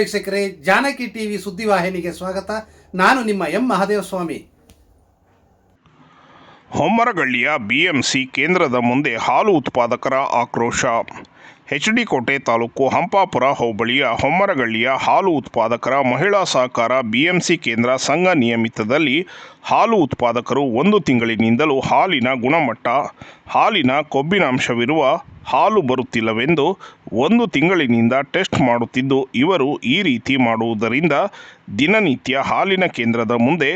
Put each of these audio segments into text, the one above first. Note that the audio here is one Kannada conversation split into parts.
ವೀಕ್ಷಕರೇ, ಜಾನಕಿ ಟಿವಿ ಸುದ್ದಿವಾಹಿನಿಗೆ ಸ್ವಾಗತ. ನಾನು ನಿಮ್ಮ ಎಂ ಮಹಾದೇವ ಸ್ವಾಮಿ ಹೊಮ್ಮರಗಳ್ಳಿಯ ಬಿಎಂಸಿ ಕೇಂದ್ರದ ಮುಂದೆ ಹಾಲು ಉತ್ಪಾದಕರ ಆಕ್ರೋಶ. ಎಚ್.ಡಿ. ಕೋಟೆ ತಾಲೂಕು ಹಂಪಾಪುರ ಹೋಬಳಿಯ ಹೊಮ್ಮರಗಳ್ಳಿಯ ಹಾಲು ಉತ್ಪಾದಕರ ಮಹಿಳಾ ಸಹಕಾರ ಬಿಎಂಸಿ ಕೇಂದ್ರ ಸಂಘ ನಿಯಮಿತದಲ್ಲಿ ಹಾಲು ಉತ್ಪಾದಕರು ಒಂದು ತಿಂಗಳಿನಿಂದಲೂ ಹಾಲಿನ ಗುಣಮಟ್ಟ, ಹಾಲಿನ ಕೊಬ್ಬಿನಾಂಶವಿರುವ ಹಾಲು ಬರುತ್ತಿಲ್ಲವೆಂದು ಒಂದು ತಿಂಗಳಿನಿಂದ ಟೆಸ್ಟ್ ಮಾಡುತ್ತಿದ್ದು, ಇವರು ಈ ರೀತಿ ಮಾಡುವುದರಿಂದ ದಿನನಿತ್ಯ ಹಾಲಿನ ಕೇಂದ್ರದ ಮುಂದೆ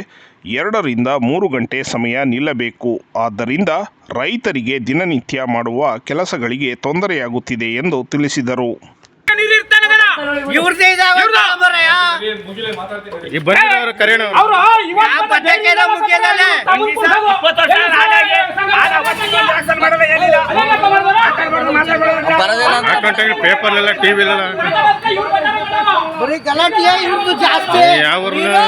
ಎರಡರಿಂದ ಮೂರು ಗಂಟೆ ಸಮಯ ನಿಲ್ಲಬೇಕು. ಆದ್ದರಿಂದ ರೈತರಿಗೆ ದಿನನಿತ್ಯ ಮಾಡುವ ಕೆಲಸಗಳಿಗೆ ತೊಂದರೆಯಾಗುತ್ತಿದೆ ಎಂದು ತಿಳಿಸಿದರು. ಇವ್ರದೇ ಎಲ್ಲ ಟಿವಿ ಅವರು ಬರೀ ಗಲಾಟೆ ಇವ್ರದ್ದು ಜಾಸ್ತಿ. ಯಾವ ಈ ಇಲ್ಲ?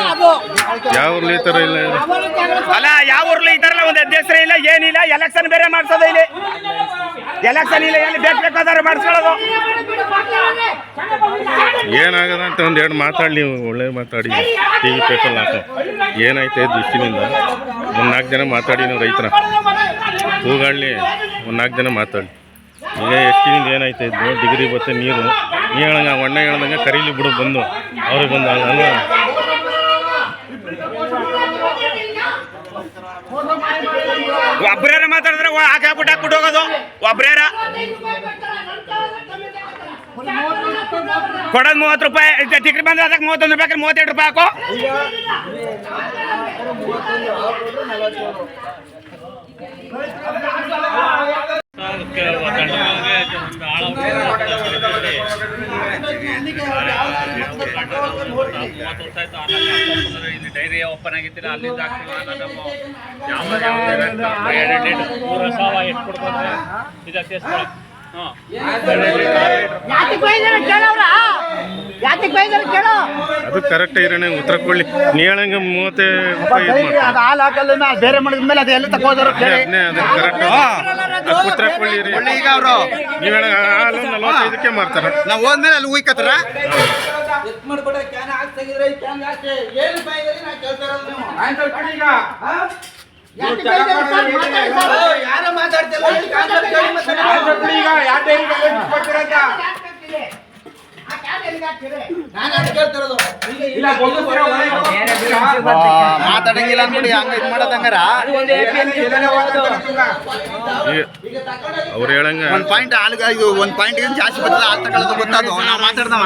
ಅಲ್ಲ ಯಾವ ಊರ್ಲಿ ಈ ತರ ಒಂದು ಅಧ್ಯಕ್ಷರೇ ಇಲ್ಲ ಏನಿಲ್ಲ ಎಲೆಕ್ಷನ್ ಬೇರೆ ಮಾಡ್ಸೋದು ಇಲ್ಲಿ. ಎಲೆಕ್ಷನ್ ಇಲ್ಲ ಎಲ್ಲಿ ಬೇಕು ಬೇಕಾದ್ರೆ ಮಾಡಿಸ್ಕೊಳ್ಳೋದು. ಏನಾಗದ ಅಂತ ಒಂದು ಎರಡು ಮಾತಾಡಿ, ನೀವು ಒಳ್ಳೆ ಮಾತಾಡಿ. ಟಿ ವಿ ಪೇಪರ್ ಹಾಕೋ. ಏನಾಯ್ತು ದೃಷ್ಟಿನಿಂದ? ಒಂದು ನಾಲ್ಕು ಜನ ಮಾತಾಡಿ ನೀವು ರೈತರ. ಕೂಗಾಡಲಿ, ಒಂದು ನಾಲ್ಕು ಜನ ಮಾತಾಡಿ ಈಗ ಎಷ್ಟಿನಿಂದ ಏನಾಯ್ತು ಡಿಗ್ರಿ ಬತ್ತೆ ನೀರು. ನೀ ಹೇಳಂಗ ಒಣ್ಣ ಹೇಳ್ದಂಗೆ ಕರೀಲಿ ಬಿಡು, ಬಂದು. ಅವ್ರಿಗೆ ಬಂದು ಅಲ್ಲ. ಒಬ್ರೇರ ಮಾತಾಡಿದ್ರೆ ಹಾಕಿ ಹಾಕ್ಬಿಟ್ಟು ಹೋಗೋದು. ಒಬ್ರೇರ ಕೊಡೋದು ಮೂವತ್ತು ರೂಪಾಯಿ ಟಿಕೆಟ್ ಬಂದ್ರೆ ಅದಕ್ಕೆ ಮೂವತ್ತೊಂದು ರೂಪಾಯಿ ಮೂವತ್ತೆರಡು ರೂಪಾಯಿ ಹಾಕೋ. ಡೈರಿ ಓಪನ್ ಆಗಿತ್ತಿಲ್ಲ ಅಲ್ಲಿಂದ ಯಾವ ಮೂರು ಎಷ್ಟು ಕೊಡ್ಬೋದು ಹಾಂ ಯಾತಿಗೆ ಬೈದಾರ ಕೇಳವ್ರ ಯಾತಿಗೆ ಬೈದಾರ ಕೇಳೋ ಅದು ಕರೆಕ್ಟ್ ಇರೋಣ ಉತ್ತರ ಕೊಡ್ಲಿ ನೀ ಹೇಳಂಗೆ ಮೂವತ್ತೇ ರೂಪಾಯಿ ಇದು ಮಾಡ್ತಾರೆ ಅದು ಹಾಲು ಹಾಕಲ್ಲ ಬೇರೆ ಮಾಡಿದ ಮೇಲೆ ಅದು ಎಲ್ಲಿ ತಗೋದಾರ ಅದನ್ನೇ ಅದು ಕರೆಕ್ಟ್ ಉತ್ತರ ಕೊಡ್ಲಿ ರೀ ಈಗ ಅವರು ನೀವು ಹೇಳ ಹಾಲು ನಲವತ್ತೈದಕ್ಕೆ ಮಾರ್ತಾರೆ ನಾವು ಹೋದ್ಮೇಲೆ ಅಲ್ಲಿ ಉಯ್ಕತ್ತಾರ ಯಾರು ಮಾತಾಡ್ತಿಲ್ಲ? ಮಾತಾಡಂಗಿಲ್ಲ ಅನ್ಬಿಡಿ ಹಂಗ ಇದು ಮಾಡೋದಂಗಾರ ಅವ್ರು ಹೇಳಂಗ. ಒಂದ್ ಪಾಯಿಂಟ್ ಹಾಲ್ಗ ಇದು ಒಂದ್ ಪಾಯಿಂಟ್ ಜಾಸ್ತಿ ಬರ್ತದ ಹಾಲ್ ತಗೊಳ್ಳೋದು ಗೊತ್ತಾದು. ನಾವು ಮಾತಾಡ್ದವ.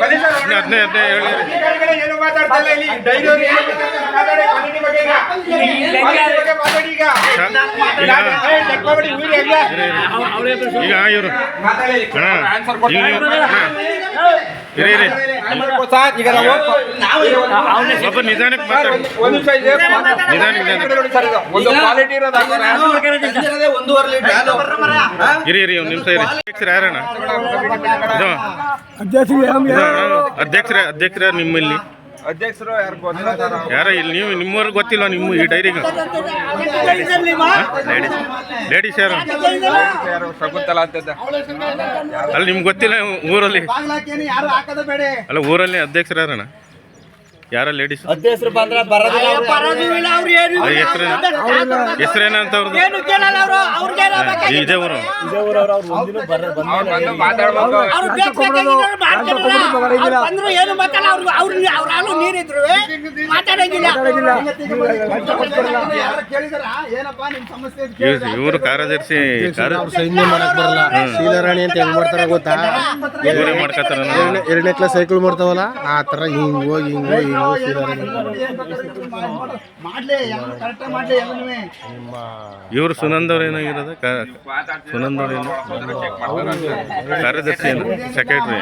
ಅದನ್ನೇ ಅದನ್ನೇ ಹೇಳಿ. ಏನು ಮಾತಾಡ್ತಲ್ಲ ಇಲ್ಲಿ ಡೈರಿ ಈಗ. ಇವರು. ಈಗ ನೀವು ಅಣ್ಣ, ಇರಿ ಇರಿ. ಈಗ ನಾವು ಸ್ವಲ್ಪ ನಿಧಾನಕ್ಕೆ ಮಾತಾಡಿ. ನಿಧಾನ ನಿಧಾನ ಒಂದು ಕ್ವಾಲಿಟಿ ಇರೋದು ಒಂದೂವರೆ ಲೀಟರ್ ಇರಿ ಇರಿ ಒಂದು ನಿಮಿಷ ಇರಿ. ಅಧ್ಯಕ್ಷರು ಯಾರಣ್ಣ? ಇದು. ಅಧ್ಯಕ್ಷರ ಅಧ್ಯಕ್ಷರ ನಿಮ್ಮಲ್ಲಿ. ಅಧ್ಯಕ್ಷರು ಯಾರು ಯಾರ ಇಲ್ಲಿ ನೀವು ನಿಮ್ಮವ್ರಿಗೆ ಗೊತ್ತಿಲ್ಲ ನಿಮ್ಮ ಈ ಡೈರಿಗೆ ಲೇಡೀಸ್ ಯಾರು? ಯಾರು? ಶಕುಂತಲ ಅಂತದ್ದ ಅಲ್ಲಿ ನಿಮ್ಗೆ ಗೊತ್ತಿಲ್ಲ ಊರಲ್ಲಿ. ಅಲ್ಲ ಊರಲ್ಲಿ ಅಧ್ಯಕ್ಷರು ಯಾರಣ್ಣ? ಯಾರ ಲೇಡೀಸ್ ಅಧ್ಯಕ್ಷರು ಬಂದ್ರ ಬರೋದಿಲ್ಲ ಬರೋದು ಇಲ್ಲ ಅವ್ರು ಏನು ಅವ್ರ ಹೆಸರೇನ ಹೆಸರೇನಂತ ಅವ್ರದ್ದು ಏನು ಕೇಳಲ್ಲ ಅವರು ಅವ್ರಿಗೆ ಇದೇ ಊರು. ಬಂದು ಮಾತಾಡ್ಬೇಕು. ಅವ್ರು ಬೇಕು ಬೇಕಾಗಿರೋರು ಮಾಡ್ತಾರಲ್ಲ. ಅವ್ರು ಬಂದ್ರು ಏನು ಮಾತಾಡಲ್ಲ ಅವ್ರು ಅವ್ರು ಅವ್ರ ಹಾಲು ನೀರಿದ್ರು ಯಾರು ಕೇಳಿದಾರ? ಏನಪ್ಪಾ ನಿಮ್ ಸಮಸ್ಯೆ ಅಂತ ಇವರು ಕಾರ್ಯದರ್ಶಿ ಕಾರ್ಯ ಸೈನ್ಯ ಮಾಡಕ್ ಬರಲ್ಲ. ಶೀಲರಾಣಿ ಅಂತ ಹೆಂಗ್ ಮಾಡ್ತಾರ ಗೊತ್ತಾ? ಇವರೇ ಮಾಡ್ಕತ್ತಾರ ಎರಡನೇ ಎರಡನೇ ಕ್ಲಾಸ್ ಸೈಕಲ್ ಮಾಡ್ತಾವಲ್ಲ? ಆ ತರ ಹಿಂಗ್ ಹೋಗಿ ಹಿಂಗ್ ಹೋಗಿ ಹಿಂಗ್ ಹೋಗಿ ಶೀಲರಾಣಿ ಮಾಡ್ಲಿ. ಎಲ್ಲ ಕರೆಕ್ಟ್ ಮಾಡ್ಲಿ ಎಲ್ಲನೂ ಇವರು ಸುನಂದ್ ಅವ್ರು ಏನಾಗಿರೋದು ಸುನಂದ್ ಅವ್ರು ಏನು? ಕಾರ್ಯದರ್ಶಿ ಏನು? ಸೆಕ್ರೆಟ್ರಿ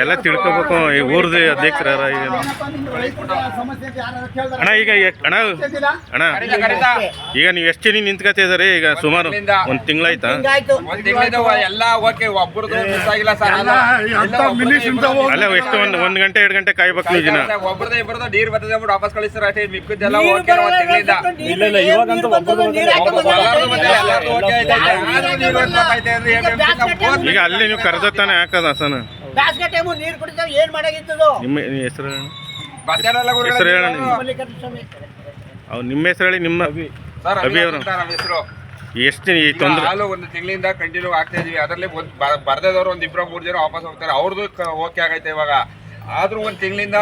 ಎಲ್ಲ ತಿಳ್ಕೊಬೇಕು ಈ ಊರ್ದು ಅಧ್ಯಕ್ಷರ ಈಗ? ಅಣ್ಣ ಈಗ ಅಣ್ಣ ಅಣ್ಣ ಈಗ ನೀವು ಎಷ್ಟು ಜನ ನಿಂತ್ಕೊತಿದಾರೆ ಈಗ ಸುಮಾರು ಒಂದು ತಿಂಗಳಾಯ್ತಾ? ಹಿಂಗಾಯ್ತು ಒಂದ್ ತಿಂಗಳಿಂದ ಎಲ್ಲ ಓಕೆ ಒಬ್ಬರದು ಮಿಸ್ ಆಗಿಲ್ಲ ಸರ್ ಅಲ್ಲ ಎಷ್ಟು ಒಂದು ಒಂದು ಗಂಟೆ ಎರಡು ಗಂಟೆ ಕಾಯ್ಬೇಕು ನೀವು ಜನ. ವಾಪಸ್ ಕಳಿಸ್ತಾರೆ ಇಲ್ಲ ಇಲ್ಲ ಇವಾಗಂತೂ? ಈಗ ಅಲ್ಲಿ ನೀವು ಕರೆದತ್ತಾನೆ ಹಾಕದ ಹಸನ ಬ್ಯಾಸ್ಗೆ ಟೈಮು ನೀರು ಕುಡಿತಾವ ಏನು ಮಾಡಾಗಿತ್ತು ನಿಮ್ಮ ನಿಮ್ಮ ಹೆಸರು ಹೆಸರು ಹೇಳೋಣ ನೀವು? ಮಲ್ಲಿಕಾರ್ಜುನ ಸ್ವಾಮಿ. ಅವ್ರು ನಿಮ್ಮ ಹೆಸರು ಹೇಳಿ ನಿಮ್ಮ ಸರ್ ಅಭಿ ಅವರು. ನಮ್ಮ ಹೆಸರು. ಎಷ್ಟು ಈ ತೊಂದರೆ ಹಾಲು ಒಂದು ತಿಂಗಳಿಂದ ಕಂಟಿನ್ಯೂ ಆಗ್ತಾ ಇದೀವಿ. ಅದರಲ್ಲಿ ಒಂದು ಬ- ಬರ್ದದವ್ರು ಒಂದ್ ಇಬ್ರು ಮೂರ್ ಜನ ವಾಪಸ್ ಹೋಗ್ತಾರೆ. ಅವ್ರದ್ದು ಓಕೆ ಆಗೈತೆ ಇವಾಗ. ಆದರೂ ಒಂದು ತಿಂಗಳಿಂದ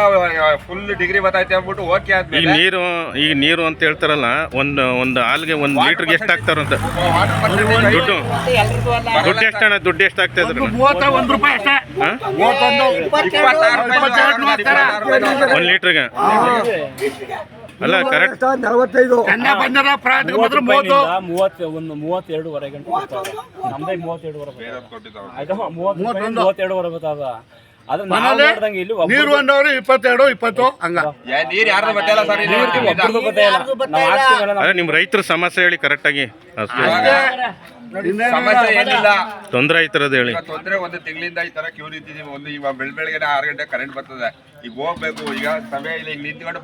ಫುಲ್ ಡಿಗ್ರಿ ಬರ್ತೈತೆ ಅಂದ್ಬಿಟ್ಟು ಓಕೆ ಆದ್ಮೇಲೆ ಈ ನೀರು ಈಗ ನೀರು ಅಂತ ಹೇಳ್ತಾರಲ್ಲ ಒಂದು ಒಂದು ಹಾಲ್ಗೆ ಒಂದು ಲೀಟ್ರಿಗೆ ಎಷ್ಟು ಹಾಕ್ತಾರಂತ ದುಡ್ಡು. ದುಡ್ಡು ಎಷ್ಟಣ್ಣ ದುಡ್ಡು ಎಷ್ಟು ಆಗ್ತಾ ಇದ್ರು? ಒಂದು ರೂಪಾಯಿ ಅಷ್ಟೇ. ಒಂದು ಲೀಟ್ರಿಗೆ. ಅಲ್ಲ ಕರೆಕ್ಟ್ ಕನ್ಯಾ ಮೂವತ್ತು ಮೂವತ್ತು. ಒಂದು ಮೂವತ್ತೆರಡುವರೆ ಗಂಟೆ ನಮ್ದೇ ಮೂವತ್ತೆರಡುವರೆ ಬರ್ತದೆ ಆಯ್ತಾ ಮೂವತ್ತು ರೂಪಾಯಿ ಮೂವತ್ತೆರಡುವರೆ ಬರ್ತದ. ಅದ್ರ ನಾವು ಮನೇಲಿ ನೋಡ್ದಂಗೆ ಇಲ್ಲಿ ಒಬ್ರು ನೀರು ಒಂದವ್ರು ಇಪ್ಪತ್ತೆರಡು ಇಪ್ಪತ್ತು ಹಂಗ. ನಿಮ್ಮ ರೈತರ ಸಮಸ್ಯೆ ಹೇಳಿ ಕರೆಕ್ಟಾಗಿ ಸಮಸ್ಯೆ ಏನಿಲ್ಲ. ತೊಂದರೆ ಆಯ್ತಿರೋದು ಹೇಳಿ. ತೊಂದ್ರೆ ಒಂದು ತಿಂಗಳಿಂದ ಈ ತರ ಕ್ಯೂ ಇದ್ದೀವಿ ಒಂದು ಇವಾಗ ಬೆಳ್ ಬೆಳಗ್ಗೆ ಆರು ಗಂಟೆ ಕರೆಂಟ್ ಬರ್ತದೆ. ಈಗ ಹೋಗ್ಬೇಕು. ಈಗ ಸಮಯ ಇಲ್ಲ ಈಗ ನಿಂತ್ಕೊಂಡು.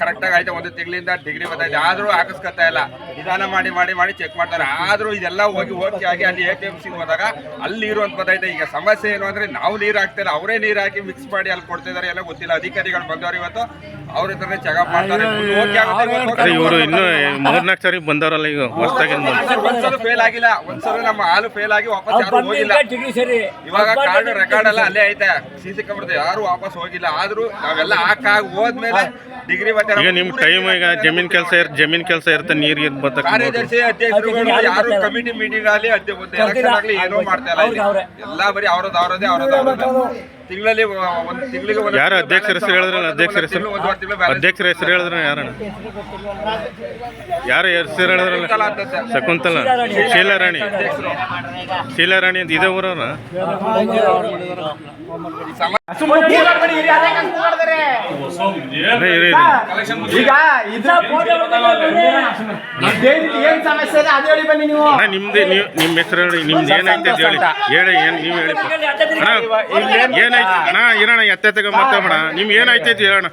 ಕರೆಕ್ಟ್ ಆಗಿ ಆಯ್ತು. ಒಂದು ತಿಂಗಳಿಂದ ಡಿಗ್ರಿ ಬರ್ತೈತೆ ಆದ್ರೂ ಹಾಕಿಸ್ಕೊತಾ ಇಲ್ಲ. ನಿಧಾನ ಮಾಡಿ ಮಾಡಿ ಮಾಡಿ ಚೆಕ್ ಮಾಡ್ತಾರೆ. ಆದ್ರೂ ಇದೆಲ್ಲ ಹೋಗಿ ಹೋಗಿ ಆಗಿ ಅಲ್ಲಿ ಎ ಟಿ ಎಂ ಸಿ ಹೋದಾಗ ಅಲ್ಲಿ ನೀರು ಅಂತ ಬರ್ತೈತೆ ಈಗ ಸಮಸ್ಯೆ ಏನು ಅಂದ್ರೆ ನಾವು ನೀರು ಹಾಕ್ತಾರೆ ಅವರೇ ನೀರು ಹಾಕಿ ಮಿಕ್ಸ್ ಮಾಡಿ ಅಲ್ಲಿ ಕೊಡ್ತಿದ್ದಾರೆ ಎಲ್ಲ ಗೊತ್ತಿಲ್ಲ. ಅಧಿಕಾರಿಗಳು ಬಂದವರು ಇವತ್ತು ಅವ್ರ ಹತ್ರ ಚೆಕಪ್ ಮಾಡ್ತಾರೆ. ಇವರು ಇನ್ನು ಮೂರ್ನಾಲ್ಕು ಸಾರಿ ಬಂದವರಲ್ಲ ಈಗ. ಹೊಸದಾಗಿ ಒಂದ್ಸಲ ಫೇಲ್ ಆಗಿಲ್ಲ. ಒಂದ್ಸಲ ನಮ್ಮ ಹಾಲು ಫೇಲ್ ಆಗಿ ವಾಪಸ್ ಯಾರು ಹೋಗಿಲ್ಲ. ಇವಾಗ ಕಾರ್ಡ್ ರೆಕಾರ್ಡ್ ಎಲ್ಲ ಅಲ್ಲೇ ಐತೆ ಸಿ ಸಿ ಕ್ಯಾಮ್ರಾ ಯಾರು ವಾಪಸ್ ಹೋಗಿಲ್ಲ. ಆದ್ರೂ ನಾವೆಲ್ಲ ಹಾಕಾಗಿ ಹೋದ್ಮೇಲೆ ಡಿಗ್ರಿ ಬರ್ತಾರೆ ಈಗ ನಿಮ್ಮ ಟೈಮ್ ಈಗ ಜಮೀನ್ ಕೆಲಸ ಇರ್ ಜಮೀನ್ ಕೆಲಸ ಇರುತ್ತೆ ಇದ್ ಬರ್ತಕ್ಕ ಕಾರ್ಯದರ್ಶಿ ಅಧ್ಯಕ್ಷರುಗಳು ಯಾರು ಕಮಿಟಿ ಮೀಟಿಂಗ್ ಆಗಲಿ ಅಧ್ಯಕ್ಷ ಏನೋ ಆಗ್ಲಿ ಏನೂ ಮಾಡ್ತಾ ಇಲ್ಲ. ಇಲ್ಲಿ. ಎಲ್ಲ ಬರೀ ಅವ್ರದ್ದು ಅವ್ರದೇ ಅವರದ್ದು ಅವ್ರದ್ದು. ತಿಂಗಳಲ್ಲಿ ಒಂದು ತಿಂಗಳಿಗೆ ಒಂದ್ ಯಾರು ಅಧ್ಯಕ್ಷರ ಹೆಸರು ಹೇಳಿದ್ರಲ್ಲ? ಅಧ್ಯಕ್ಷರ ಹೆಸರು? ಅಧ್ಯಕ್ಷರ ಹೆಸರು ಹೇಳಿದ್ರೆ ಯಾರಣ್ಣ ಯಾರು ಹೆಸರು ಹೇಳಿದ್ರಲ್ಲ. ಶಕುಂತಲ. ಶೀಲಾರಾಣಿ ಶೀಲಾರಾಣಿ ಅಂತ ಇದೇ ಊರವ್ರ. ಈಗ ಇದು ಏನ್ ಸಮಸ್ಯೆ ಇದೆ? ಅದು ಹೇಳಿ ಬನ್ನಿ ನೀವು. ಅಣ್ಣ ನಿಮ್ದು ನೀವು ನಿಮ್ಮ ಹೆಸರು ಹೇಳಿ ನಿಮ್ದು ಏನಾಯ್ತು ಅಂತ ಹೇಳಿ. ಹೇಳಿ ಏನು ನೀವು ಹೇಳಿ. ಅಣ್ಣ ಏನಾಯ್ತು ಅಣ್ಣ ಇರೋಣ ಎತ್ತೆ ಮಾತಾಡೋಣ ನಿಮ್ಗೆ ಏನಾಯ್ತೈತಿ ಹೇಳೋಣ.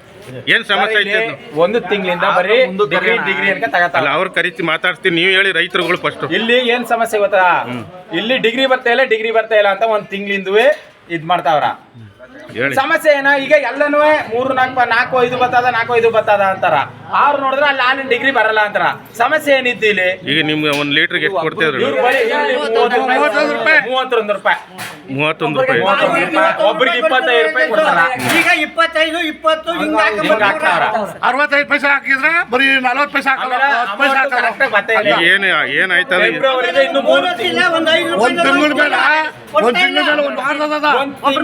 ಏನ್ ಸಮಸ್ಯೆ ಐತೆ? ಒಂದು ತಿಂಗಳಿಂದ ಬರೀ ಡಿಗ್ರಿ ಡಿಗ್ರಿ ಅಂತ ಅಲ್ಲ ತಗತಾರ ಅವ್ರು ಕರಿತಿ ಮಾತಾಡ್ತೀನಿ ನೀವು ಹೇಳಿ ರೈತರುಗಳು ಫಸ್ಟ್ ಇಲ್ಲಿ ಏನ್ ಸಮಸ್ಯೆ ಗೊತ್ತಾ? ಇಲ್ಲಿ ಡಿಗ್ರಿ ಬರ್ತಾ ಇಲ್ಲ ಡಿಗ್ರಿ ಬರ್ತಾ ಇಲ್ಲ ಅಂತ ಒಂದ್ ತಿಂಗಳಿಂದವೇ ಇದ್ ಮಾಡ್ತಾವ್ರ. ಸಮಸ್ಯೆ ಏನ? ಈಗ ಎಲ್ಲನೂ ಮೂರು ನಾಲ್ಕು ನಾಲ್ಕು ಐದು ಬರ್ತದ ನಾಲ್ಕು ಐದು ಬರ್ತದ ಅಂತಾರ. ಅವ್ರು ನೋಡಿದ್ರೆ ಅಲ್ಲಿ ಆನ್ಲೈನ್ ಡಿಗ್ರಿ ಬರಲ್ಲ ಅಂತಾರ. ಸಮಸ್ಯೆ ಏನಿತ್ತು ಇಲ್ಲಿ? ಈಗ ನಿಮ್ಗೆ ಒಂದ್ ಲೀಟರ್ ಎಷ್ಟು ಕೊಡ್ತಿದ್ರು ಇವ್ರು ಮೂವತ್ತೊಂದು ರೂಪಾಯಿ. ಮೂವತ್ತೊಂದು ರೂಪಾಯಿ? ಒಬ್ಬರಿಗೆ ಒಬ್ರಿಗೆ ಇಪ್ಪತ್ತೈದು ರೂಪಾಯಿ ಕೊಡ್ತಾರ. ಈಗ ಇಪ್ಪತ್ತೈದು ಇಪ್ಪತ್ತು ಹಿಂಗ ಹಾಕ್ತಾರ. ಅರವತ್ತೈದು ಪೈಸೆ ಹಾಕಿದ್ರೆ ಬರೀ ನಲವತ್ತು ಪೈಸೆ ಹಾಕಲ್ಲ ಹತ್ತು ಪೈಸೆ ಹಾಕಲ್ಲ. ಏನು ಫೆಬ್ರವರಿಗೆ ಇನ್ನು ಮೂರು ಒಂದ್ ಒಂದ್ ತಿಂಗಳ ಮೇಲೆ ಒಂದ್ ತಿಂಗಳ ಮೇಲೆ ಒಂದ್ ವಾರದ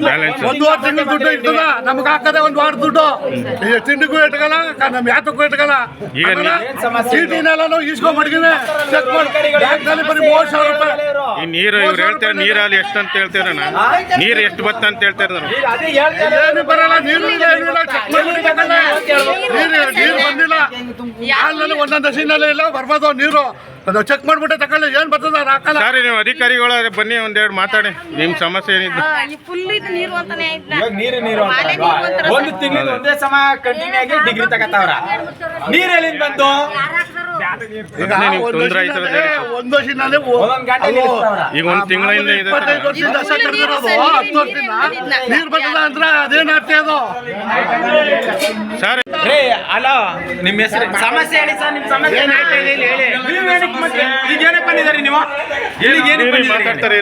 ಬ್ಯಾಲೆನ್ಸ್ ಒಂದೂವರೆ ತಿಂಗಳ. ದುಡ್ಡು ಇರ್ತದ ನಮ್ಗೆ ಹಾಕದೆ ಒಂದ್ ವಾರ ದುಡ್ಡು. ತಿಂಡಿಗೂ ಇಟ್ಕಲ್ಲ ನಮ್ ಯಾತಕ್ಕೂ ಈಸ್ಕೊಂಡ್ ಮಡಗಿವೆ. ಚೆಕ್ ಮಾಡಿ. ಬರೀ ಮೂವತ್ತು ಸಾವಿರ ರೂಪಾಯಿ. ಈ ನೀರು ಇವ್ರು ಹೇಳ್ತಾರೆ ನೀರಲ್ಲಿ ಎಷ್ಟು ಅಂತ ಹೇಳ್ತಾರಣ್ಣ ನೀರು ಎಷ್ಟು ಬತ್ತ ಅಂತ ಹೇಳ್ತಾರೆ ಹೇಳ್ತಾರೆ ಏನು ಬರಲ್ಲ ನೀರು ಇಲ್ಲ ಏನು ಇಲ್ಲ ಚೆಕ್ ಮಾಡ್ಬಿಡ್ಬೇಕಲ್ಲ. ನೀರು ನೀರು ಬಂದಿಲ್ಲ. ಒಂದೊಂದು ಹಸಿನಲ್ಲಿ ಇಲ್ಲ ಬರ್ಬೋದು ನೀರು. ಅದು ಚೆಕ್ ಮಾಡ್ಬಿಟ್ಟೆ ತಗೊಳ್ಳಿ. ಏನ್ ಬರ್ತದ ಹಾಕಲ್ಲ. ಸರಿ ನೀವು ಅಧಿಕಾರಿಗಳ ಬನ್ನಿ ಒಂದೆರಡು ಮಾತಾಡಿ. ನಿಮ್ಮ ಸಮಸ್ಯೆ ಏನಿದೆ? ಈ ಫುಲ್ ಇದು ನೀರು ಅಂತಾನೆ ಐತ್ಲ ಇವಾಗ ನೀರು ನೀರು ಮಳೆ ಅಂತಾರಲ್ವಾ? ನೀರು ಅಂತಾರಲ್ಲ. ಒಂದು ತಿಂಗಳು ಒಂದೇ ಸಮ ಕಂಟಿನ್ಯೂ ಆಗಿ ಡಿಗ್ರಿ ತಗತಾವ್ರ. ನೀರ್ ಎಲ್ಲಿಂದ ಬಂತು ತೊಂದ್ರೆ ಆಯ್ತದ ಹಸಿನಲ್ಲಿ ಒಂದು ಹಸಿನಲ್ಲಿ ಗಂಟೆ ನಿಲ್ಲಿಸ್ತಾವ್ರ. ಈಗ ಒಂದು ತಿಂಗಳಿಂದ ಇದೆ ಇಪ್ಪತ್ತೈದು ವರ್ಷದಿಂದ ಹಸ ಕಡ್ದಿರೋದು ಹತ್ತು ವರ್ಷದಿಂದ ನೀರು ಬರ್ತದ ಅಂದ್ರೆ ಅದೇನ್ ಅರ್ಥ ಅದು ಸರ್. ರೇ ನಿಮ್ಮ ಹೆಸರು ಸಮಸ್ಯೆ ಹೇಳಿ ಸರ್ ನಿಮ್ಮ ಸಮಸ್ಯೆ ನೀವು ಬಂದಿದ್ದೀರಿ ಮಾತಾಡ್ತಾರೆ.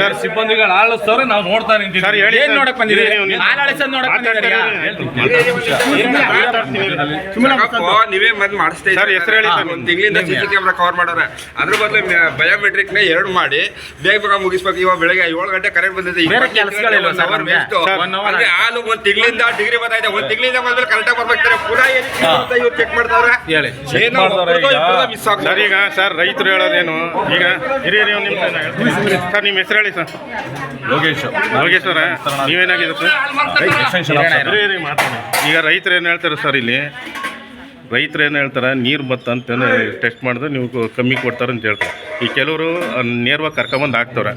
ಸರ್ ಸಿಬ್ಬಂದಿಗಳು ಆಳಿಸ್ತಾರೆ ನಾವು ನೋಡ್ತಾ ನಿಂತೀವಿ ಸರ್ ಹೇಳಿ ಏನ್. ನೋಡಕ್ ಬಂದಿದ್ದೀರಿ? ನೋಡಕ್ ಬಂದಿದ್ದೀರಾ ನೀವೇ ಮತ್ತೆ ಮಾಡಿಸ್ತಾ ಸರ್. ಹೆಸರು ಹೇಳಿ ತಿಂಗಳಿಂದ ಸಿ ಸಿ ಕ್ಯಾಮ್ರಾ ಕವರ್ ಮಾಡೋರೆ ಅದ್ರ ಬದಲು ಬಯೋಮೆಟ್ರಿಕ್ನ ಎರಡು ಮಾಡಿ ಬೇಗ ಬೇಗ ಮುಗಿಸ್ಬೇಕು. ಇವಾಗ ಬೆಳಗ್ಗೆ ಏಳು ಗಂಟೆ ಕರೆಂಟ್ ಬಂದಿದೆ. ಹಾಲು ಒಂದ್ ತಿಂಗಳಿಂದ ಡಿಗ್ರಿ ಬರ್ತಾ ಇದೆ. ಒಂದ್ ತಿಂಗಳಿಂದ ಬಂದ್ರೆ ಕರೆಕ್ಟಾಗಿ ಬರ್ಬೇಕಾರೆ ಪುನಃ ಇವ್ರು ಚೆಕ್ ಮಾಡ್ತಾವ್ರೆ? ಹೇಳಿ. ಏನೋ ಮಿಸ್ ಆಗ್ತದೆ. ಸರ್ ಈಗ ಸರ್ ರೈತರು ಹೇಳೋದೇನು? ಈಗ ಹಿರಿಯರಿ ಸರ್ ನಿಮ್ಮ ಹೆಸರು ಹೇಳಿ ಸರ್. ಯೋಗೇಶ್ ಯೋಗೇಶ್ವರ ನೀವೇನಾಗಿದೆ ಸರ್? ಮಾತಾಡಿ. ಈಗ ರೈತರು ಏನು ಹೇಳ್ತಾರೆ ಸರ್ ಇಲ್ಲಿ? ರೈತರು ಏನು ಹೇಳ್ತಾರೆ ನೀರು ಬತ್ತ ಅಂತ ಟೆಸ್ಟ್ ಮಾಡಿದ್ರೆ ನೀವು ಕಮ್ಮಿ ಕೊಡ್ತಾರೆ ಅಂತ ಹೇಳ್ತಾರೆ. ಈ ಕೆಲವರು ನೇರವಾಗಿ ಕರ್ಕೊಂಬಂದು ಹಾಕ್ತವ್ರೆ.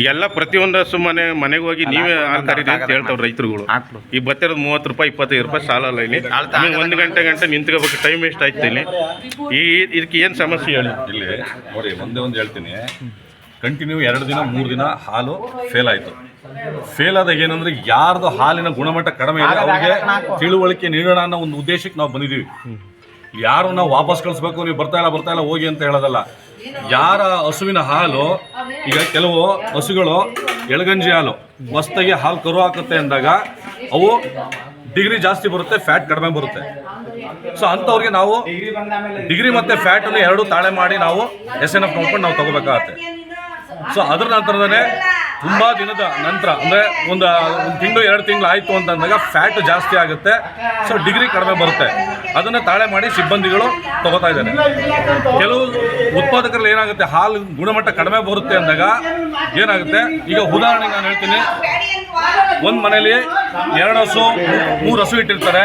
ಈಗೆಲ್ಲ ಪ್ರತಿಯೊಂದು ಸುಮ್ಮನೆ ಮನೆಗೆ ಹೋಗಿ ನೀವೇ ಹಾಲು ಕರೀರಿ ಅಂತ ಹೇಳ್ತಾವ್ರೆ ರೈತರುಗಳು. ಈ ಬತ್ತಿರೋದು ಮೂವತ್ತು ರೂಪಾಯಿ ಇಪ್ಪತ್ತೈದು ರೂಪಾಯಿ ಸಾಲಲ್ಲ ಇಲ್ಲಿ. ಒಂದು ಗಂಟೆ ಗಂಟೆ ನಿಂತ್ಕೋಬೇಕು ಟೈಮ್ ವೇಸ್ಟ್ ಆಯ್ತು ಇಲ್ಲಿ. ಈ ಇದಕ್ಕೆ ಏನು ಸಮಸ್ಯೆ ಹೇಳಿ? ಇಲ್ಲಿ ನೋಡಿ ಒಂದೇ ಒಂದು ಹೇಳ್ತೀನಿ. ಕಂಟಿನ್ಯೂ ಎರಡು ದಿನ ಮೂರು ದಿನ ಹಾಲು ಫೇಲ್ ಆಯಿತು. ಫೇಲ್ ಆದಾಗ ಏನಂದ್ರೆ ಯಾರ್ದು ಹಾಲಿನ ಗುಣಮಟ್ಟ ಕಡಿಮೆ ಇದೆ ಅವ್ರಿಗೆ ತಿಳುವಳಿಕೆ ನೀಡೋಣ ಅನ್ನೋ ಒಂದು ಉದ್ದೇಶಕ್ಕೆ ನಾವು ಬಂದಿದ್ದೀವಿ. ಯಾರು ನಾವು ವಾಪಸ್ ಕಳಿಸ್ಬೇಕು, ನೀವು ಬರ್ತಾ ಇಲ್ಲ ಬರ್ತಾ ಇಲ್ಲ, ಹೋಗಿ ಅಂತ ಹೇಳೋದಲ್ಲ. ಯಾರ ಹಸುವಿನ ಹಾಲು, ಈಗ ಕೆಲವು ಹಸುಗಳು ಎಳಗಂಜಿ ಹಾಲು, ಮಸ್ತಾಗಿ ಹಾಲು ಕರು ಹಾಕುತ್ತೆ ಅಂದಾಗ ಅವು ಡಿಗ್ರಿ ಜಾಸ್ತಿ ಬರುತ್ತೆ, ಫ್ಯಾಟ್ ಕಡಿಮೆ ಬರುತ್ತೆ. ಸೊ ಅಂಥವ್ರಿಗೆ ನಾವು ಡಿಗ್ರಿ ಮತ್ತೆ ಫ್ಯಾಟ್ ಅನ್ನು ಎರಡು ತಾಳೆ ಮಾಡಿ ನಾವು ಎಸ್ ಎನ್ ಎಫ್ ನೋಡ್ಕೊಂಡು ನಾವು ತಗೋಬೇಕಾಗತ್ತೆ. ಸೊ ಅದ್ರ ನಂತರನೇ ತುಂಬಾ ದಿನದ ನಂತರ, ಅಂದ್ರೆ ಒಂದು ಒಂದು ತಿಂಗಳು, ಎರಡು ತಿಂಗಳು ಆಯ್ತು ಅಂತ ಅಂದಾಗ ಫ್ಯಾಟ್ ಜಾಸ್ತಿ ಆಗುತ್ತೆ. ಸೊ ಡಿಗ್ರಿ ಕಡಿಮೆ ಬರುತ್ತೆ. ಅದನ್ನ ತಾಳೆ ಮಾಡಿ ಸಿಬ್ಬಂದಿಗಳು ತಗೋತಾ ಇದ್ದಾರೆ. ಕೆಲವು ಉತ್ಪಾದಕರಲ್ಲಿ ಏನಾಗುತ್ತೆ? ಹಾಲು ಗುಣಮಟ್ಟ ಕಡಿಮೆ ಬರುತ್ತೆ ಅಂದಾಗ ಏನಾಗುತ್ತೆ? ಈಗ ಉದಾಹರಣೆಗೆ ನಾನು ಹೇಳ್ತೀನಿ. ಒಂದು ಮನೇಲಿ ಎರಡು ಹಸು, ಮೂರು ಹಸು ಇಟ್ಟಿರ್ತಾರೆ.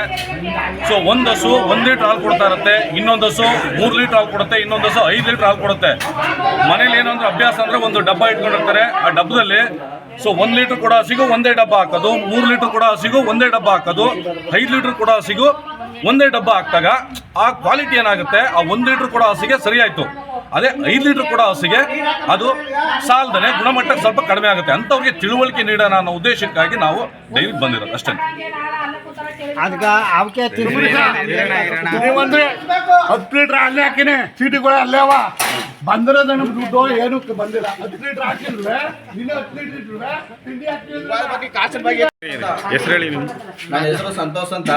ಸೊ ಒಂದು ಹಸು ಒಂದು ಲೀಟ್ರ್ ಹಾಲು ಕೊಡ್ತಾ ಇರುತ್ತೆ, ಇನ್ನೊಂದು ಹಸು ಮೂರು ಲೀಟ್ರ್ ಹಾಲು ಕೊಡುತ್ತೆ, ಇನ್ನೊಂದು ಹಸು ಐದು ಲೀಟ್ರ್ ಹಾಲು ಕೊಡುತ್ತೆ. ಮನೇಲಿ ಏನಂದ್ರೆ ಅಭ್ಯಾಸ ಅಂದ್ರೆ ಒಂದು ಡಬ್ಬ ಇಟ್ಕೊಂಡಿರ್ತಾರೆ. ಆ ಡಬ್ಬದಲ್ಲಿ ಸೊ ಒಂದು ಲೀಟ್ರ್ ಕೂಡ ಹಸಿಗೂ ಒಂದೇ ಡಬ್ಬ ಹಾಕೋದು, ಮೂರು ಲೀಟ್ರ್ ಕೂಡ ಹಸಿಗೂ ಒಂದೇ ಡಬ್ಬ ಹಾಕೋದು, ಐದು ಲೀಟ್ರ್ ಕೂಡ ಹಸಿಗೂ ಒಂದೇ ಡಬ್ಬ ಹಾಕಿದಾಗ ಆ ಕ್ವಾಲಿಟಿ ಏನಾಗುತ್ತೆ? ಆ ಒಂದು ಲೀಟ್ರ್ ಕೂಡ ಹಸಿಗೆ ಸರಿ ಆಯ್ತು ಅದೇ ಐದು ಲೀಟ್ರ್ ಕೂಡ ಹಸಿಗೆ ಅದು ಸಾಲದನೆ ಗುಣಮಟ್ಟ ಸ್ವಲ್ಪ ಕಡಿಮೆ ಆಗುತ್ತೆ ಅಂಥವ್ರಿಗೆ ತಿಳುವಳಿಕೆ ನೀಡೋಣ ಅನ್ನೋ ಉದ್ದೇಶಕ್ಕಾಗಿ ನಾವು ಡೈರಿ ಬಂದಿರೋದು ಅಷ್ಟೇ ಅದಕ್ಕೆ ಅವಕ್ಕೆ ಹತ್ತು ಲೀಟ್ರ್ ಅಲ್ಲೇ ಹಾಕಿನಿ ಚೀಟಿಗಳು ಅಲ್ಲೇ ಅವ ಬಂದಿರೋದು ನಮ್ಗೆ ದುಡ್ಡು ಏನಕ್ಕೆ ಬಂದಿಲ್ಲ ಹತ್ತು ಲೀಟ್ರ್ ಹಾಕಿದ್ರೆ ನೀನು ಹತ್ತು ಲೀಟ್ರ್ ಇಟ್ರುವೆ ತಿಂಡಿ ಹಾಕಿಲ್ವೇ ಹೆಸರು ಹೇಳಿ ನೀವು ನನ್ನ ಹೆಸರು ಸಂತೋಷ್ ಅಂತ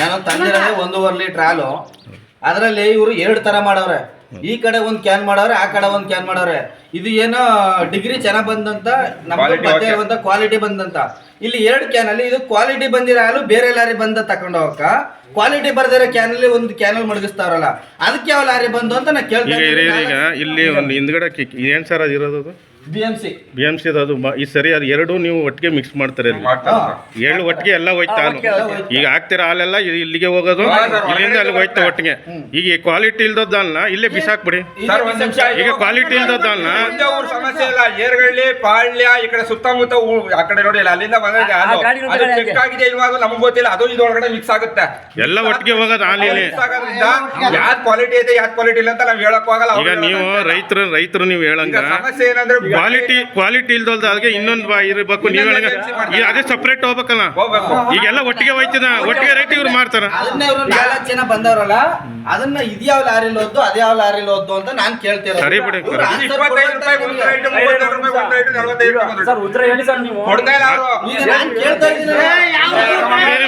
ನಾನು ತಂದಿರೋದೇ ಒಂದೂವರೆ ಲೀಟರ್ ಹಾಲು ಅದರಲ್ಲಿ ಇವರು ಎರಡು ತರ ಮಾಡವ್ರೆ ಈ ಕಡೆ ಒಂದ್ ಕ್ಯಾನ್ ಮಾಡವ್ರೆ ಆ ಕಡೆ ಒಂದ್ ಕ್ಯಾನ್ ಮಾಡವ್ರೆ. ಇದು ಏನೋ ಡಿಗ್ರಿ ಚೆನ್ನಾಗ್ ಬಂದಂತ ನಮ್ಗೆ ಮತ್ತೆ okay. ಕ್ವಾಲಿಟಿ ಬಂದಂತ. ಇಲ್ಲಿ ಎರಡು ಕ್ಯಾನ್ ಅಲ್ಲಿ ಇದು ಕ್ವಾಲಿಟಿ ಬಂದಿರೋ ಹಾಲು ಬೇರೆ ಲಾರಿ ಬಂದ ತಕೊಂಡ ಹೋಗಕ್ಕ. ಕ್ವಾಲಿಟಿ ಬರ್ದಿರೋ ಕ್ಯಾನ್ ಅಲ್ಲಿ ಒಂದು ಅಲ್ಲಿ ಮಡಗಿಸ್ತಾವ್ರಲ್ಲ ಅದಕ್ಕೆ ಯಾವ ಲಾರಿ ಬಂದು ಅಂತ ನಾ ಕೇಳ್ತೀನಿ ಇಲ್ಲಿ ಒಂದು ಹಿಂದ್ಗಡೆ ಏನ್ ಸರ್ ಅದು ಇರೋದು ಅದು? B M C B M C ಅದು ಮ- ಈ ಸರಿ ಅದು ಎರಡು ನೀವು ಒಟ್ಟಿಗೆ ಮಿಕ್ಸ್ ಮಾಡ್ತಾರೆ ಅಲ್ಲಿ. ಎಳ್ಳು ಒಟ್ಟಿಗೆ ಎಲ್ಲ ಹೋಯ್ತಾ ಹಾಲು ಈಗ ಹಾಕ್ತಿರೋ ಹಾಲೆಲ್ಲ ಇ- ಇಲ್ಲಿಗೆ ಹೋಗೋದು? ಇಲ್ಲಿಂದ ಅಲ್ಲಿಗೆ ಹೋಯ್ತಾ ಒಟ್ಟಿಗೆ. ಈಗ ಕ್ವಾಲಿಟಿ ಇಲ್ದದ್ದಲ್ಲ ಇಲ್ಲೇ ಬಿಸಾಕ್ಬಿಡಿ ಸರ್ ಒಂದ್ ನಿಮಿಷ. ಈಗ ಕ್ವಾಲಿಟಿ ಇಲ್ದದ್ದಲ್ಲ ಒಂದೇ ಊರ್ ಸಮಸ್ಯೆ ಇಲ್ಲ. ಏರ್ಗಳ್ಳಿ ಪಾಳ್ಯ ಈ ಕಡೆ ಸುತ್ತಮುತ್ತ ಊ- ಆ ಕಡೆ ನೋಡಿ ಇಲ್ಲ. ಅಲ್ಲಿಂದ ಬಂದಿದೆ ಹಾಲು ಅದು ಚೆಕ್ ಆಗಿದೆ ಇಲ್ವಾ ಅದು ನಮ್ಗೆ ಗೊತ್ತಿಲ್ಲ. ಅದು ಇದ್ರೊಳಗಡೆ ಮಿಕ್ಸ್ ಆಗುತ್ತೆ. ಎಲ್ಲ ಒಟ್ಟಿಗೆ ಹೋಗೋದು ಹಾಲಿಲ್ಲಿ ಮಿಕ್ಸ್ ಆಗೋದ್ರಿಂದ ಯಾವ್ದು ಕ್ವಾಲಿಟಿ ಇದೆ ಯಾವ್ದು ಕ್ವಾಲಿಟಿ ಇಲ್ಲ ಅಂತ ನಾವ್ ಹೇಳಕ್ ಹೋಗಲ್ಲ. ಈಗ ಅವ್ರು ನೀವು ರೈತರು ರೈತರು ನೀವು ಹೇಳಂಗ ಈಗ ಸಮಸ್ಯೆ ಏನಂದ್ರೆ ಕ್ವಾಲಿಟಿ ಕ್ವಾಲಿಟಿ ಇಲ್ದಲ್ದ ಅದಕ್ಕೆ ಇನ್ನೊಂದು ಬಾ ಇರಬೇಕು. ನೀವು ಈಗ ಅದೇ ಸಪ್ರೇಟ್ ಹೋಗ್ಬೇಕಲ್ಲ. ಹೋಗ್ಬೇಕು. ಈಗೆಲ್ಲ ಒಟ್ಟಿಗೆ ಹೋಯ್ತಿನ ಒಟ್ಟಿಗೆ ರೇಟ್ ಇವ್ರು ಮಾಡ್ತಾರ. ಅದನ್ನ ಇವರು ನಾಲ್ಕು ಜನ ಬಂದವರಲ್ಲ ಅದನ್ನ ಇದ್ಯಾವ ಲಾರಿಲಿ ಹೋದ್ದು ಅದ್ಯಾವ ಲಾರಿ ಓದ್ದು ಅಂತ ನಾನ್ ಕೇಳ್ತೇನೆ ಸರಿ ಬಿಡಿ.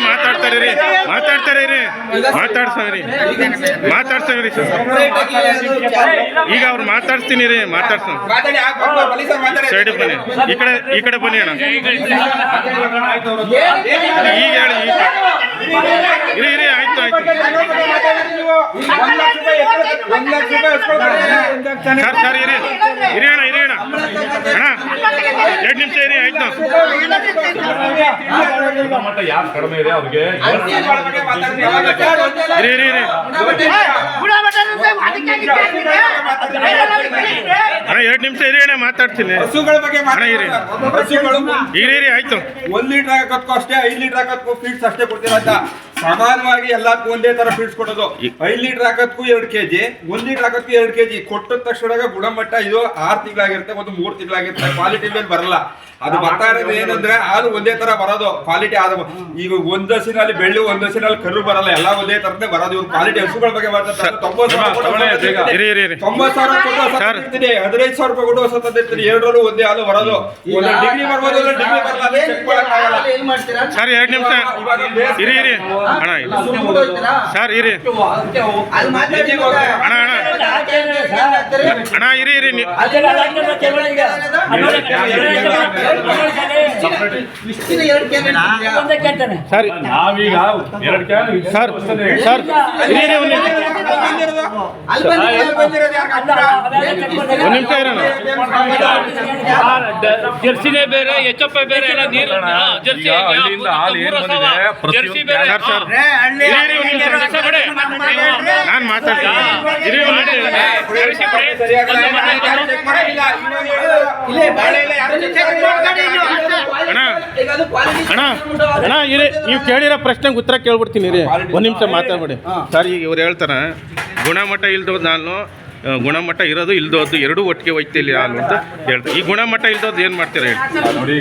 ಮಾತಾಡ್ತಾರೆ ರೀ ಮಾತಾಡ್ತಾರೆ ರೀ ಮಾತಾಡ್ಸವ್ರಿ ಮಾತಾಡ್ಸವ್ರಿ ಸರ್ ಈಗ ಅವ್ರು ಮಾತಾಡ್ತೀನಿ ರೀ ಮಾತಾಡ್ಸ ಸೈಡ್ ಬನ್ನಿ. ಈ ಕಡೆ ಈ ಕಡೆ ಬನ್ನಿ ಅಣ್ಣ. ಈಗ ಹೇಳಿ ಇರಿ ಇರಿ ಆಯ್ತು ಆಯ್ತು. ಸರ್ ಸರ್ ಇರಿ. ಇರಿ ಅಣ್ಣ ಇರಿ ಅಣ್ಣ. ಅಣ್ಣ ಎರಡು ನಿಮಿಷ ಇರಿ ಆಯ್ತು. ಯಾರು ಕಡಿಮೆ ಇದೆ ಅವ್ರಿಗೆ? ಇರಿ ಇರಿ ಇರಿ. ಎರಡು ನಿಮಿಷ ಇರಿ ಅಣ್ಣ ಮಾತಾಡ್ತೀನಿ. ಹಸುಗಳ ಬಗ್ಗೆ. ಹಸುಗಳು ಇರಿ ಇರಿ ಆಯ್ತು. ಒಂದ್ ಲೀಟರ್ ಕತ್ಕೋ ಅಷ್ಟೇ ಐದು ಲೀಟರ್ ಕತ್ಕೋ ಫೀಡ್ಸ್ ಅಷ್ಟೇ ಕೊಡ್ತೀರಂತ ಸಮಾನವಾಗಿ ಎಲ್ಲದಕ್ಕೂ ಒಂದೇ ತರ ಫೀಡ್ಸ್ ಕೊಡೋದು ಐದು ಲೀಟರ್ ಹಾಕೋದಕ್ಕೂ ಎರಡು ಕೆಜಿ ಒಂದ್ ಲೀಟರ್ ಹಾಕೋದಕ್ಕೂ ಎರಡು ಕೆಜಿ. ಕೊಟ್ಟ ತಕ್ಷಣ ಗುಣಮಟ್ಟ ಇದು ಆರು ತಿಂಗಳಾಗಿರುತ್ತೆ ಒಂದು ಮೂರು ತಿಂಗಳಾಗಿರುತ್ತೆ. ಕ್ವಾಲಿಟಿ ಮೇಲೆ ಬರಲ್ಲ. ಅದು ಬರ್ತಾ ಇರೋದು ಏನಂದ್ರೆ ಅದು ಒಂದೇ ತರ ಬರೋದು. ಕ್ವಾಲಿಟಿ ಆದ ಈಗ ಒಂದ್ ಹಸಿನಲ್ಲಿ ಬೆಳ್ಳು ಒಂದ್ ಹಸಿನಲ್ಲಿ ಕರು ಬರಲ್ಲ. ಎಲ್ಲ ಒಂದೇ ತರದೇ ಬರೋದು. ಇವ್ರು ಕ್ವಾಲಿಟಿ ಹಸುಗಳ ಬಗ್ಗೆ ಬರ್ತಾರೆ ತೊಂಬತ್ತು ಸಾವಿರ ತೊಂಬತ್ತು ಸಾವಿರ ಕೊಟ್ಟು ಹೊಸ ಹದಿನೈದು ಸಾವಿರ ರೂಪಾಯಿ ಕೊಟ್ಟು ಹೊಸ ತಂದಿರ್ತೀನಿ ಎರಡರಲ್ಲೂ ಒಂದೇ ಹಾಲು ಬರೋದು. ಒಂದು ಡಿಗ್ರಿ ಬರ್ಬೋದು ಡಿಗ್ರಿ ಬರಲ್ಲ. ಸರ್ ಎರಡು ನಿಮಿಷ. ಇರಿ ಇರಿ. ಅಣ್ಣ ಇಲ್ಲ ಸರ್ ಇರಿ ಅಣ್ಣ ಅಣ್ಣ ಅಣ್ಣ ಇರಿ ಇರಿ? ಸರ್ ನಾವೀಗ ಎರಡು ಕ್ಯಾನ್ ಸರ್ ಸರ್ ಇರಿ ಜರ್ಸಿನೇ ಬೇರೆ ಎಚ್ ಎಫ್ ಬೇರೆ ಎಲ್ಲ ನೀರು ಜರ್ಸಿ ಜರ್ಸಿ. ನಾನು ಮಾತಾಡ್ತೀನಿ. ನೀವು ಕೇಳಿರೋ ಪ್ರಶ್ನೆಗೆ ಉತ್ತರ ಕೇಳ್ಬಿಡ್ತೀನಿ ರೀ ಒಂದು ನಿಮಿಷ ಮಾತಾಡ್ಬಿಡಿ. ಸರ್ ಈಗ ಇವ್ರು ಹೇಳ್ತಾರ ಗುಣಮಟ್ಟ ಇಲ್ದೋದು ನಾನು ಗುಣಮಟ್ಟ ಇರೋದು ಇಲ್ದೋದು ಎರಡೂ ಒಟ್ಟಿಗೆ ಒಯ್ತಿಲ್ಲ ಹಾಲು ಅಂತ ಹೇಳ್ತಾರೆ. ಈ ಗುಣಮಟ್ಟ ಇಲ್ದೋದು ಏನು ಮಾಡ್ತೀರಾ ಹೇಳಿ?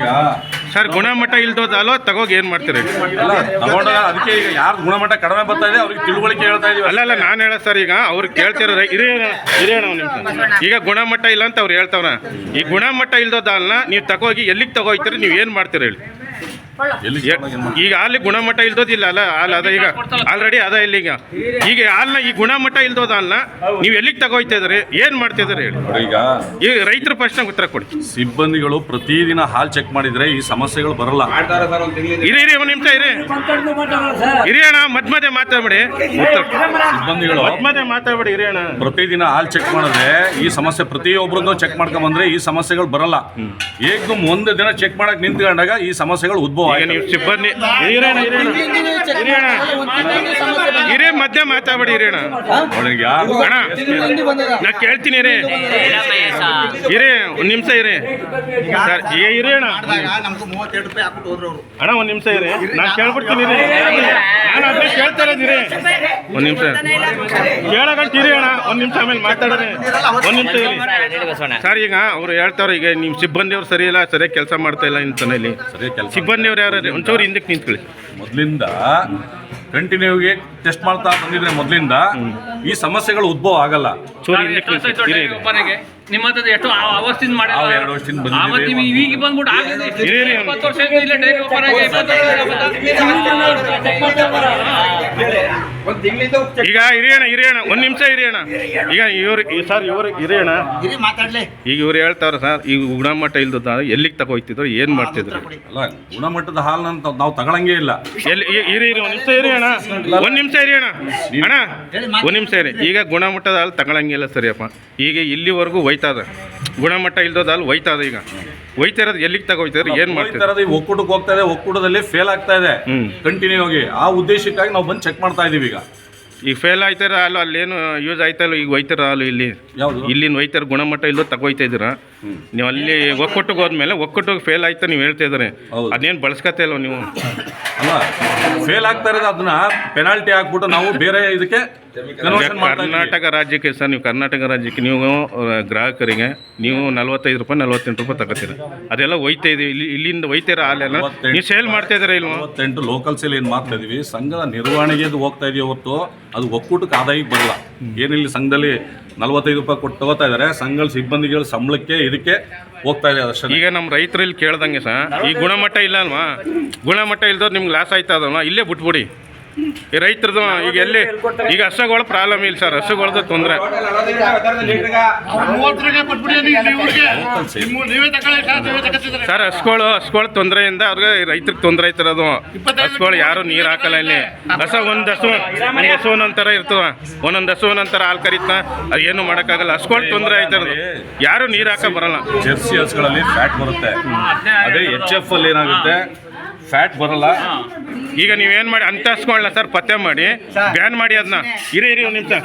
ಸರ್ ಗುಣಮಟ್ಟ ಇಲ್ದೋದು ಹಾಲು ತಗೋಗಿ ಏನು ಮಾಡ್ತೀರಾ ಹೇಳಿ? ಅದಕ್ಕೆ ಈಗ ಯಾರು ಗುಣಮಟ್ಟ ಕಡಿಮೆ ಬರ್ತಾ ಇದೆ ಅವ್ರಿಗೆ ತಿಳುವಳಿಕೆ ಹೇಳ್ತಾ ಇದೀವಿ. ಅಲ್ಲ ಅಲ್ಲ ನಾನು ಹೇಳ ಸರ್ ಈಗ ಅವ್ರಿಗೆ ಕೇಳ್ತಿರೋ ಒಂದು ನಿಮಿಷ. ಈಗ ಗುಣಮಟ್ಟ ಇಲ್ಲ ಅಂತ ಅವ್ರು ಹೇಳ್ತಾವ್ರ. ಈ ಗುಣಮಟ್ಟ ಇಲ್ದೋದಲ್ಲ ಹಾಲನ್ನ ನೀವು ತಗೋಗಿ ಎಲ್ಲಿಗೆ ತಗೋಯ್ತೀರಿ ನೀವು ಏನು ಮಾಡ್ತೀರಾ ಹೇಳಿ? ಈಗ ಅಲ್ಲಿ ಗುಣಮಟ್ಟ ಇಲ್ದೋದಿಲ್ಲ ಅಲ್ಲ? ಹಾಲು ಅದ ಈಗ ಆಲ್ರೆಡಿ ಅದ ಇಲ್ಲ ಈಗ. ಈಗ ಹಾಲ್ನ ಈ ಗುಣಮಟ್ಟ ಇಲ್ದೋದ ಹಾಲ್ನ ನೀವು ಎಲ್ಲಿಗೆ ತಗೋಯ್ತಾ ಇದ್ರಿ ಏನ್ ಮಾಡ್ತಾ ಇದ್ರಿ ಹೇಳಿ? ನೋಡಿ ಈಗ ಈಗ ರೈತರ ಪ್ರಶ್ನೆ ಉತ್ತರ ಕೊಡಿ. ಸಿಬ್ಬಂದಿಗಳು ಪ್ರತಿದಿನ ಹಾಲು ಚೆಕ್ ಮಾಡಿದ್ರೆ ಈ ಸಮಸ್ಯೆಗಳು ಬರಲ್ಲ. ಇರಿ ಇರಿ ಒಂದು ನಿಮಿಷ ಇರಿ. ಇರಿ ಅಣ್ಣ ಮಧ್ಯ ಮಧ್ಯೆ ಮಾತಾಡ್ಬೇಡಿ. ಸಿಬ್ಬಂದಿಗಳು ಮಧ್ಯ ಮಧ್ಯೆ ಮಾತಾಡ್ಬೇಡಿ ಇರಿ ಅಣ್ಣ ಪ್ರತಿದಿನ ಹಾಲು ಚೆಕ್ ಮಾಡಿದ್ರೆ ಈ ಸಮಸ್ಯೆ ಪ್ರತಿಯೊಬ್ಬರದ್ದು ಚೆಕ್ ಮಾಡ್ಕೊಂಡ್ ಬಂದ್ರೆ ಈ ಸಮಸ್ಯೆಗಳು ಬರಲ್ಲ. ಏಕ ಒಂದು ದಿನ ಚೆಕ್ ಮಾಡಕ್ ನಿಂತ್ಕೊಂಡಾಗ ಈ ಸಮಸ್ಯೆಗಳು ಉದ್ಭವ ಈಗ. ನೀವು ಸಿಬ್ಬಂದಿ ಇರಿ ಅಣ್ಣ ಮಧ್ಯ ಮಾತಾಡ್ಬೇಡಿ ಇರಿ ಅಣ್ಣ ನಾ ಕೇಳ್ತೀನಿ ರೇ ಹಿರೇ ಒಂದ್ ನಿಮಿಷ ಇರಿ ಸರ್ ಈಗ ಇರಿ ಅಣ್ಣ. ಒಂದ್ ನಿಮಿಷ ಇರಿ ನಾನು ಕೇಳ್ಬಿಡ್ತೀನಿ ಇರಿ ಇರಿ ಒಂದ್ ನಿಮಿಷ. ಇರಿ ಅಣ್ಣ. ಒಂದ್ ನಿಮಿಷ ಆಮೇಲೆ ಮಾತಾಡ್ರಿ. ಒಂದ್ ನಿಮಿಷ ಇರಿ. ಸರ್ ಈಗ ಅವ್ರು ಹೇಳ್ತಾರ ಈಗ ನಿಮ್ ಸಿಬ್ಬಂದಿಯವ್ರು ಸರಿ ಇಲ್ಲ ಸರಿಯಾಗಿ ಕೆಲಸ ಮಾಡ್ತಾ ಇಲ್ಲ ಇಂತಾನೆ ಇಲ್ಲಿ ಕೆಲಸ ಸಿಬ್ಬಂದಿಯವ್ರು ಯಾರು ಒಂಚೂರು ಹಿಂದಕ್ಕೆ ನಿಂತ್ಕೊಳ್ಳಿ. ಮೊದಲಿಂದ ಕಂಟಿನ್ಯೂಗೆ ಟೆಸ್ಟ್ ಮಾಡ್ತಾ ಬಂದಿದ್ರೆ ಮೊದಲಿಂದ ಈ ಸಮಸ್ಯೆಗಳು ಉದ್ಭವ ಆಗಲ್ಲ. ನಿಮ್ಮ ಹತ್ರ ಎಷ್ಟು ಅವಸ್ಥಿನ ಅವಸ್ಥಿಂದ ಮಾಡಿ ಎರಡು ವರ್ಷದಿಂದ ಬಂದಿದ್ದೀವಿ. ಆವತ್ತು ನೀವು ಈಗ ಬಂದ್ಬಿಟ್ಟು ಆಗಿದ್ದು ಎಷ್ಟು? ಇರಿ, ಇರಿ. ಇಪ್ಪತ್ತು ವರ್ಷ ಆಯ್ತು ಇಲ್ಲೇ ಡೈರಿ ಓಪನ್ ಆಗಿ ಇಪ್ಪತ್ತು ವರ್ಷ ಒಂದು ತಿಂಗಳಿಂದ ಈಗ ಹಿರಿಯಣ ಹಿರಿಯಣ ಒಂದ್ ನಿಮಿಷ ಹಿರಿಯಣ ಈಗ ಇವ್ರು ಸರ್ ಇವ್ರು ಹಿರಿಯಣ ಇರಿ ಮಾತಾಡ್ಲಿ ಈಗ ಇವ್ರು ಹೇಳ್ತಾರ ಸರ್ ಈಗ ಗುಣಮಟ್ಟ ಇಲ್ದ ಎಲ್ಲಿಗೆ ತಗೋಯ್ತಿದ್ರು ಏನ್ ಮಾಡ್ತಿದ್ರು ಅಲ್ಲ ಗುಣಮಟ್ಟದ ಹಾಲನ್ನ ನಾವು ತಗೊಳಂಗೇ ಇಲ್ಲ ಎಲ್ಲಿ ಇ- ಇರಿ ಇರಿ ಒಂದ್ ನಿಮಿಷ ಇರಿ ಅಣ್ಣ ಒಂದ್ ನಿಮಿಷ ಇರಿ ಅಣ್ಣ ಅಣ್ಣ ಒಂದ್ ನಿಮಿಷ ಇರಿ ಈಗ ಗುಣಮಟ್ಟದ ಹಾಲು ತಗೊಳಂಗಿಲ್ಲ ಸರಿಯಪ್ಪ ಈಗ ಇಲ್ಲಿವರೆಗೂ ಒಯ್ತದ ಗುಣಮಟ್ಟ ಇಲ್ದೋದ ಅಲ್ಲಿ ಹೋಯ್ತಾ ಒಯ್ತದ ಈಗ. ಒಯ್ತಾ ಇರೋದು ಎಲ್ಲಿಗೆ ತಗೋಯ್ತಿದ್ರು ಏನ್ ಮಾಡ್ತಾರೆ ಈ ಒಕ್ಕೂಟಕ್ಕೆ ಹೋಗ್ತಾ ಇದೆ ಒಕ್ಕೂಟದಲ್ಲಿ ಫೇಲ್ ಆಗ್ತಾ ಇದೆ. ಕಂಟಿನ್ಯೂ ಆಗಿ ಆ ಉದ್ದೇಶಕ್ಕಾಗಿ ನಾವು ಬಂದು ಚೆಕ್ ಮಾಡ್ತಾ ಇದೀವಿ ಈಗ. ಈಗ ಫೇಲ್ ಆಯ್ತಾರ ಅಲ್ಲ ಅಲ್ಲೇನು ಯೂಸ್ ಆಯ್ತಲ್ಲ ಈಗ ಒಯ್ತಾರ ಅಲ್ಲ ಇಲ್ಲಿ? ಇಲ್ಲಿನ ಒಯ್ತಾರ ಗುಣಮಟ್ಟ ಇಲ್ಲೋ ತಗೋಯ್ತಾ ಇದ್ದೀರಾ? ನೀವು ಅಲ್ಲಿ ಒಕ್ಕೂಟಕ್ಕೆ ಹೋದ್ಮೇಲೆ ಒಕ್ಕೂಟಕ್ಕೆ ಫೇಲ್ ಆಯ್ತಾ ನೀವು ಹೇಳ್ತಾ ಇದ್ದಾರೆ. ಅದೇನು ಬಳಸ್ಕತ್ತೆ ಇಲ್ಲ ನೀವು? ಅಲ್ಲ ಫೇಲ್ ಆಗ್ತಾ ಇರೋದು ಅದನ್ನ ಪೆನಾಲ್ಟಿ ಹಾಕ್ಬಿಟ್ಟು ನಾವು ಬೇರೆ ಇದಕ್ಕೆ. ಕರ್ನಾಟಕ ರಾಜ್ಯಕ್ಕೆ ಸರ್ ನೀವು ಕರ್ನಾಟಕ ರಾಜ್ಯಕ್ಕೆ ನೀವು ಗ್ರಾಹಕರಿಗೆ ನೀವು ನಲ್ವತ್ತೈದು ರೂಪಾಯಿ ನಲ್ವತ್ತೆಂಟು ರೂಪಾಯಿ ತಗೋತೀರ. ಅದೆಲ್ಲ ಒಯ್ತಾ ಇದೀವಿ. ಇಲ್ಲಿ ಇಲ್ಲಿಂದ ಒಯ್ತೀರ ಹಾಲೆಲ್ಲ ನೀವು ಸೇಲ್ ಮಾಡ್ತಾ ಇದ್ದೀರಾ ಇಲ್ವಾ? ಮೂವತ್ತೆಂಟು ಲೋಕಲ್ ಸೇಲ್ ಏನು ಮಾಡ್ತಾ ಇದೀವಿ. ಸಂಘದ ನಿರ್ವಹಣೆಗೆ ಅದು ಹೋಗ್ತಾ ಇದೆಯೋ ಹೊತ್ತು ಅದು ಒಕ್ಕೂಟಕ್ಕೆ ಆದಾಯಕ್ಕೆ ಬರಲ್ಲ. ಏನಿಲ್ಲಿ ಸಂಘದಲ್ಲಿ ನಲವತ್ತೈದು ರೂಪಾಯಿ ಕೊಟ್ಟು ತಗೋತಾ ಇದ್ದಾರೆ ಸಂಘದ ಸಿಬ್ಬಂದಿಗಳ ಸಂಬಳಕ್ಕೆ ಇದಕ್ಕೆ ಹೋಗ್ತಾ ಇದೆ ಅಷ್ಟೇ ಈಗ ನಮ್ಮ ರೈತರು ಇಲ್ಲಿ ಕೇಳ್ದಂಗೆ ಸರ್ ಈ ಗುಣಮಟ್ಟ ಇಲ್ಲ ಅಲ್ವಾ? ಗುಣಮಟ್ಟ ಇಲ್ಲದೋ ನಿಮ್ಗೆ ಲಾಸ್ ಆಯ್ತಾ ಅದಲ್ವಾ ಇಲ್ಲೇ ಬಿಟ್ಬಿಡಿ. ಈ ರೈತರದು ಈಗ ಎಲ್ಲಿ ಈಗ ಹಸುಗಳ ಪ್ರಾಬ್ಲಮ್ ಇಲ್ಲ ಸರ್. ಹಸುಗಳದ್ದು ತೊಂದರೆ. ಸರ್, ಹಸುಗಳು ಹಸುಗಳ ತೊಂದರೆಯಿಂದ ಅವ್ರಿಗೆ ರೈತರಿಗೆ ತೊಂದರೆ ಐತಿರೋದು ಹಸುಗಳು ಯಾರು ನೀರು ಹಾಕಲ್ಲ ಇಲ್ಲಿ. ಹಸ ಒಂದು ಹಸು ಒಂದು ಹಸು ಒಂದೊಂಥರ ಇರ್ತದ. ಒಂದೊಂದು ಹಸು ಒಂದೊಂಥರ ಹಾಲು ಕರೀತಾ ಅದು ಏನು ಮಾಡೋಕ್ಕಾಗಲ್ಲ. ಹಸ್ಗಳು ತೊಂದರೆ ಐತಿರೋದು ಯಾರು ನೀರು ಹಾಕ ಬರಲ್ಲ. ಜೆರ್ಸಿ ಹಸುಗಳಲ್ಲಿ ಫ್ಯಾಟ್ ಬರುತ್ತೆ. ಅದೇ ಎಚ್ ಎಫ್ ಅಲ್ಲಿ ಏನಾಗುತ್ತೆ? ಫ್ಯಾಟ್ ಬರಲ್ಲ. ಈಗ ನೀವೇನು ಮಾಡಿ ಅಂತಸ್ಕೊಳ್ಳ ಸರ್ ಪತ್ತೆ ಮಾಡಿ. ಬ್ಯಾನ್ ಮಾಡಿ ಅದನ್ನ ಇರಿ ಇರಿ ಒಂದು ನಿಮಿಷ.